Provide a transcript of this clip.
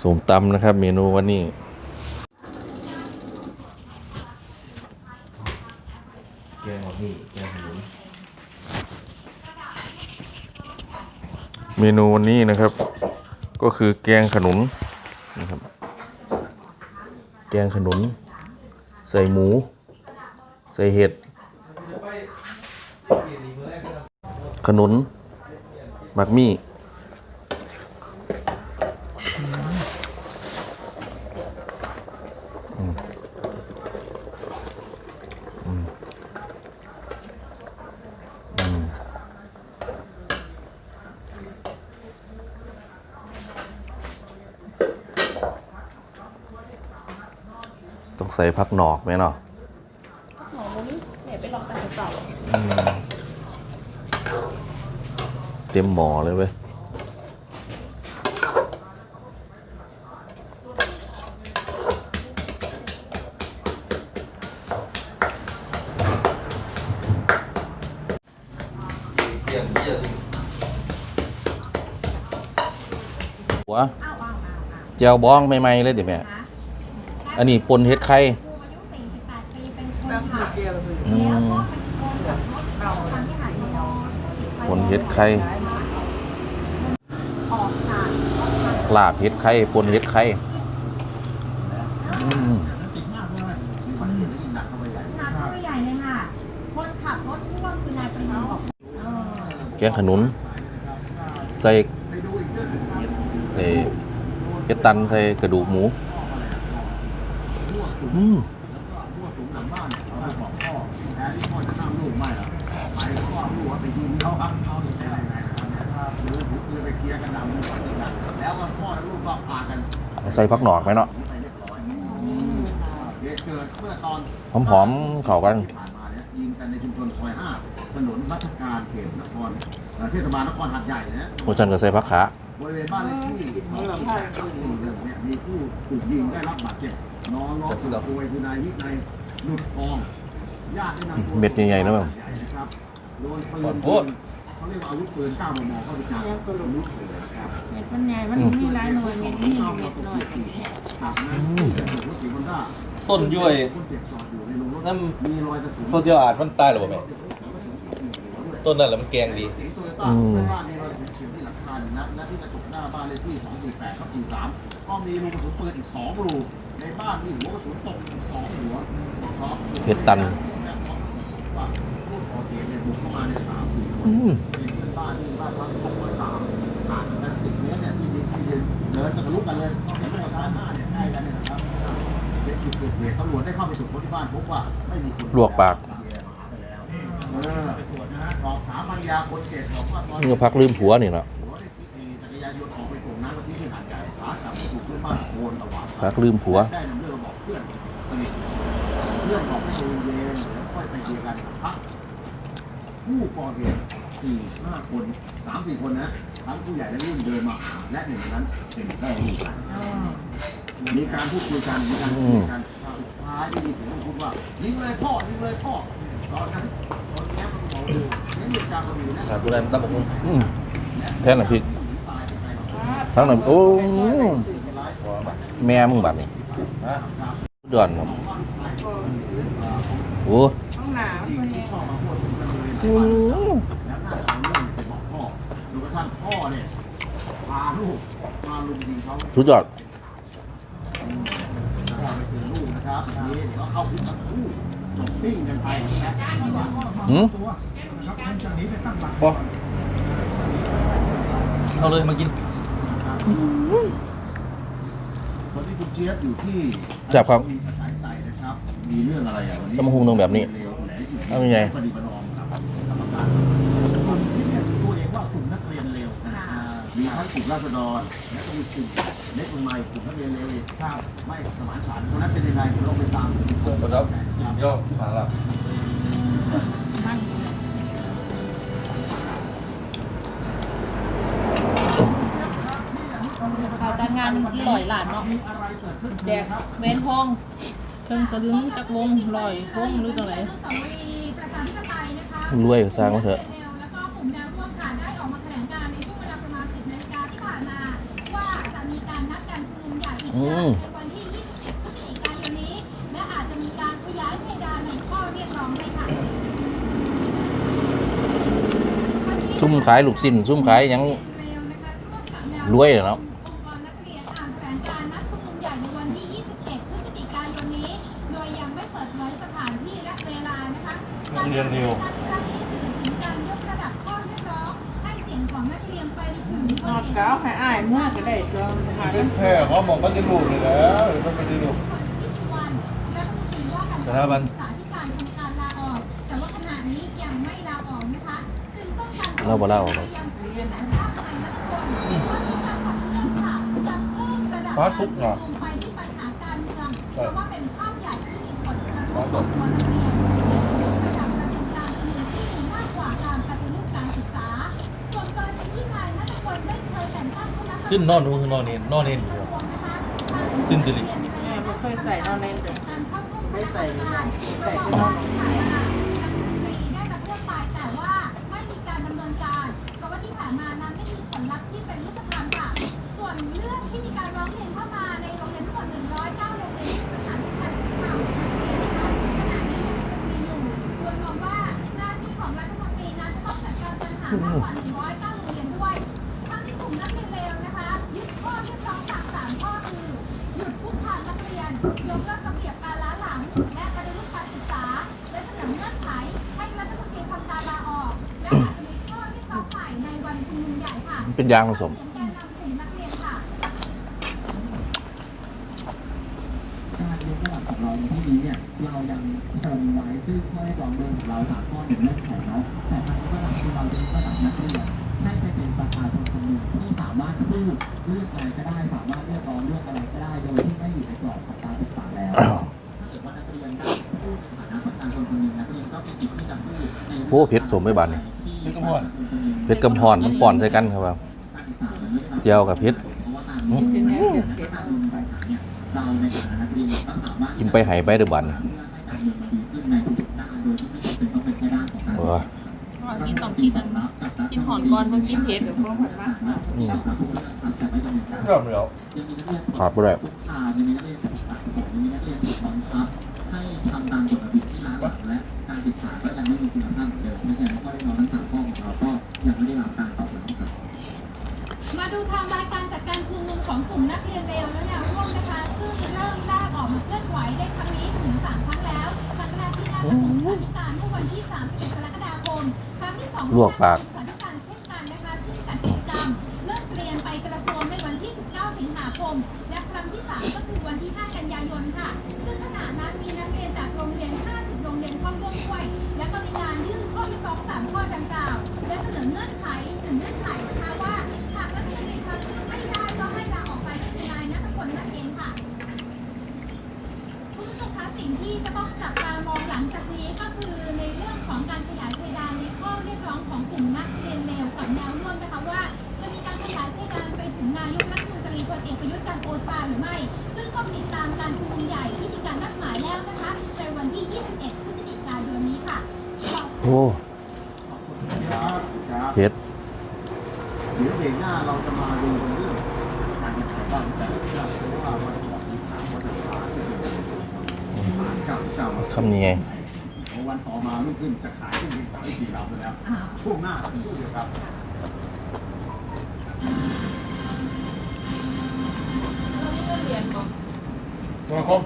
สมตำนะครับ เมนูวันนี้แกงของพี่แกงขนุนเมนูวันนี้นะครับ ก็คือแกงขนุนนะครับ แกงขนุน ใส่หมู ใส่เห็ด ขนุนหมักมี่ ต้องใส่พักหนอกไหมเนาะหมอมุ้งเนี่ยไปลองกันเก่าเต็มหมอเลยเว้ย หัวเจียวบ้องใหม่ๆเลยเดี๋ยวแม่ อันนี้ปนเฮ็ดไข่แบบหมูเกียวคืออืมปนเฮ็ดไข่ลาบเฮ็ดไข่ปนเฮ็ดไข่อืม นายผู้ใหญ่เลยค่ะ คนขับรถพ่วงคือนายปรีบอกเออ แกงขนุน ใส่เอเฮ็ดตันใส่กระดูกหมูอืมใส่พักหนอกไหมเนาะหอมๆเข้ากัน ผ่านมาเนี่ยยิงกันในชุมชนซอยห้าถนนรัชการเขตนครเอ่อเทศบาลนครหัดใหญ่นะโมชันก็ใส่พักขาบริเวณบ้านเลขที่สองสี่แปดทับสี่หนึ่งเนี่ยมีผู้ถูกยิงได้รับบาดเจ็บนอนร้องสุดป่วยคือนายวินัยหลุดทองญาติได้นำตัวเม็ดใหญ่ๆนะมึงนะครับโดนปืนเขาเรียกว่าอาวุธปืน9มมเข้าไปจ่าลุกเลยนะครับเม็ดมันใหญ่มันมีหลายหน่วยเม็ดนี่เม็ดหน่อยครับนะรถสีคนด้าต้นย้วยคนเจ็บจอดอยู่ในโรงรถน้มีรอยกระสุนำพวกเที่ยวอาจมันตายหรือเปล่าแม่ ต้นนั่นแหละมันแกงดีสีโตโยต้าบ้านมีรอยกระสุนเฉียวที่หลังคาหนึ่งนัดและที่กระจกหน้าบ้านเลขที่248ทับ43ก็มีรูกระสุนปืนอีก2รูในบ้านมีหัวกระสุนตกอีก2หัวพร้อมเผ็ดตัน ว่าผู้ก่อเหตุเนี่ยบุกเข้ามาในสามสี่คน อืมเป็นบ้านที่บ้านพักสองร้อยสามห่างกันสิบเมตรเนี่ยที่ดินที่ดินเดินจะทะลุกันเลยเห็นไหมครับด้านหน้าเนี่ยใกล้กันเนี่ยนะครับเป็นจุดเกิดเหตุตำรวจได้เข้าไปตรวจค้นที่บ้านพบว่าไม่มีคนลวกปาก เออ ยาคนเจ็บบอกว่าตอนนี่ก็พักลืมผัวนี่เนาะหัวได้ขี่จักรยานยนต์ออกไปส่งน้ำวันที่ที่หาดใหญ่ขากลับถูกเพื่อนบ้านโคนตะวันพักลืมผัว ได้นำเรื่องมาบอกเพื่อนสนิทเพื่อนบอกให้ใจเย็นๆแล้วค่อยไปเคลียร์กันพักผู้ก่อเหตุสี่ห้าคนสามสี่คนนะทั้งผู้ใหญ่และรุ่นเดินมาหาและหนึ่งในนั้นเป็นแม่ลูกกันมีการพูดคุยกันมีการคุยกันสุดท้ายได้ยินเสียงพูดว่ายิงเลยพ่อยิงเลยพ่อ ตอนนั้นตอนนี้มันบอกดูเสียงเหตุการณ์มันอยู่นะ สาธุได้ตั้งผม อืมแท่นน่ะพริกทั้งนั้นโอ้แม่มึงบัดนี่ นะ เดือนครับโอ้ ห้องน้ำมันเนี่ย อืม แล้วน่าจะเอาเรื่องไปบอกพ่อจนกระทั่งพ่อเนี่ยพาลูกมาลุมยิงเขา สุดยอด พ่อไปเจอลูกนะครับทีนี้เดี๋ยวเข้าคุกทั้งคู่จบ ปิ้งกันไปนะหืมตัวนะครับจากนี้ไปตั้งหลักพอเอาเลยมากินวันนี้คุณเจี๊ยบอยู่ที่แซ่บครับ มีสายใส่นะครับ มีเรื่องอะไรอะวันนี้ตำบักหุ่งต้องแบบนี้ เร็วแหลอยู่เอายังไง ปฏิบัติรองครับกรรมการกลุ่มที่เนี่ยตัวเองว่ากลุ่มนักเรียนเร็วนะอ่ามีทั้งกลุ่มราษฎรและก็มีกลุ่มเล็กลงมากลุ่มนักเรียนเร็วอีกครับไม่สมานฉันท์เพราะฉะนั้นเป็นยังไงคุณลองไปตามกดแล้วยอดมาแล้วเขาการงานลอยหลานเนาะมีอะไรเกิดขึ้นแดกเว้นห้องเพิ่งสลึงจากวงลอยห้องหรือจังไรอนุสาวรีย์ประชาธิปไตยนะคะรวยสร้างมาเถอะแล้วก็กลุ่มแนวร่วมค่ะได้ออกม ซุ่มขายลูกสิ้นซุ่มขายหยังรวยเหรอเนาะองค์กรนักเรียนอ่านแผนการนัดชุมนุมใหญ่ในวันที่21พฤศจิกายนนี้โดยยังไม่เปิดเผยสถานที่และเวลานะคะการเรียนเร็วการครั้งนี้สื่อถึงการยกระดับข้อเรียกร้องให้เสียงของนักเรียนไปถึงนอดก้าวให้อ้ายเมื่อก็ได้ก็หาได้แพ้เขามองมันจะลูกเลยแล้วหรือมันไม่ได้ลูกคนที่วันและรัฐมนตรีว่าการสถาบันายนัทพลว่ามีการปรับเรื่องค่ะจะเพิ่มระดับฟาการสต์ฟุชุตมเหรอนุมไปที่ปัญหาการเมืองเพราะว่าเป็นภาพใหญ่ที่มีผลกระทบต่อตัวนักเรียนและจะยกระดับประเด็นการชุมนุมที่มีมากกว่าการปฏิรูปการศึกษาส่วนกรณีที่นายนัทพลได้เคยแต่งตั้งคณะกรรมการขึ้นนอนดูคือนอนเนนนอนเนนอยู่อะขึ้นสิริแม่บ่เคยใส่นอนเล่นเด้อได้ใส่ใส่นอน การปัญหามากกว่า109โรงเรียนด้วยทั้งที่กลุ่มนักเรียนเลวนะคะ ยึดข้อเรียกร้องหลักสามข้อคือหยุดคุกคามนักเรียน ยกเลิกระเบียบการล้าหลัง และปฏิรูปการศึกษา และเสนอเงื่อนไขให้รัฐมนตรีทำการลาออก และอาจจะมีข้อเรียกร้องใหม่ในวันชุมนุมใหญ่ค่ะ เป็นยางผสม เสียงแกนนำกลุ่มนักเรียนค่ะ การยกระดับของเราในที่นี้เนี่ยเรายังค งไว้ซึ่งข้อเรียกร้องเดิมของเราสามข้อหนึ่งเงื่อนไขเนาะแต่ทางยกระดับคือเราจะยกระดับนักเรียนให้ไปเป็นประชาชนคนหนึ่งที่สามารถพูดเรื่องอะไรก็ได้สามารถเรียกร้องเรื่องอะไรก็ได้โดยที่ไม่อยู่ในกรอบของการศึกษาแล้วถ้าเกิดว่านักเรียนได้พูดในฐานะประชาชนคนหนึ่งนักเรียนก็มีสิทธิ์ที่จะพูดในโอ้เพชรสมไม่บานนี่เพชรกระมวลเพชรกำพรมันฟอนใส่กันครับว่าเจียวกับเพชรเป็นแนวเก็บเก็บเราในฐานะนักเรียนก็สามารถกินไปไหไปเดือบัน ด้านของการเออก่อนกินต้องกินอันกินหอนก่อนบ่กินเผ็ดเดี๋ยวพวกมันมากเนาะอืมเริ่มแล้วขาดบ่ได้อ่ายังมีนักเรียนตัดผมยังมีนักเรียนถูกบังคับให้ทำตามกฎระเบียบที่ล้าหลังและการศึกษาก็ยังไม่มีคุณภาพเหมือนเดิมเพราะฉะนั้นข้อเรียกร้องทั้งสาม มาดูไทม์ไลน์การจัดการชุมนุมของกลุ่มนักเรียนเลวและแนวร่วมนะคะซึ่งเริ่มแรกออกมาเคลื่อนไหวได้ครั้งนี้ถึงสามครั้งแล้วครั้งแรกที่หน้าประถมศึกษาธิการเมื่อวันที่31กรกฎาคมครั้งที่สองลวกปากศึกษาธิการเช่นกันนะคะที่จัดกิจกรรมเลิกเรียนไปกระทรวงในวันที่ 19 สิงหาคม และครั้งที่3ก็คือวันที่ 5 กันยายนค่ะซึ่งขณะนั้นมีนักเรียนจากโรงเรียน 50 โรงเรียนเข้าร่วมด้วยและก็มีการยื่นข้อเรียกร้องสามข้อดังกล่าวและเสนอเงื่อนไขถึงเงื่อนไขนะคะว่าหากรัฐมนตรีทำไม่ได้ก็ให้ลาออกไปก็คือนายนัทพลนั่นเองค่ะ คุณผู้ชมคะ สิ่งที่จะต้องจับตามองหลังจากนี้ก็คือในเรื่องของการขยายเพดานในข้อเรียกร้องของกลุ่มนักเรียนเลวกับแนวร่วมนะคะว่า จะมีการขยายเพดานไปถึงนายกรัฐมนตรีพลเอกประยุทธ์จันทร์โอชาหรือไม่ ซึ่งต้องติดตามการชุมนุมใหญ่ที่มีการนัดหมายแล้วนะคะในวันที่ 21 พฤศจิกายนนี้ค่ะโอ้ครับครับเพชรเดี๋ยวเบรกหน้าเราจะมาดูเรื่องการแข่งขันบ้างแต่เชื่อว่ามันจะมีทางวัฒนธรรมที่ เป็นเจ้าเจ้ามาคำนี้ไงวันต่อมาลุกขึ้นจะขายขึ้นเป็นสามสี่ลำแล้ว ช่วงหน้าเป็นช่วงเดียวครับมาคม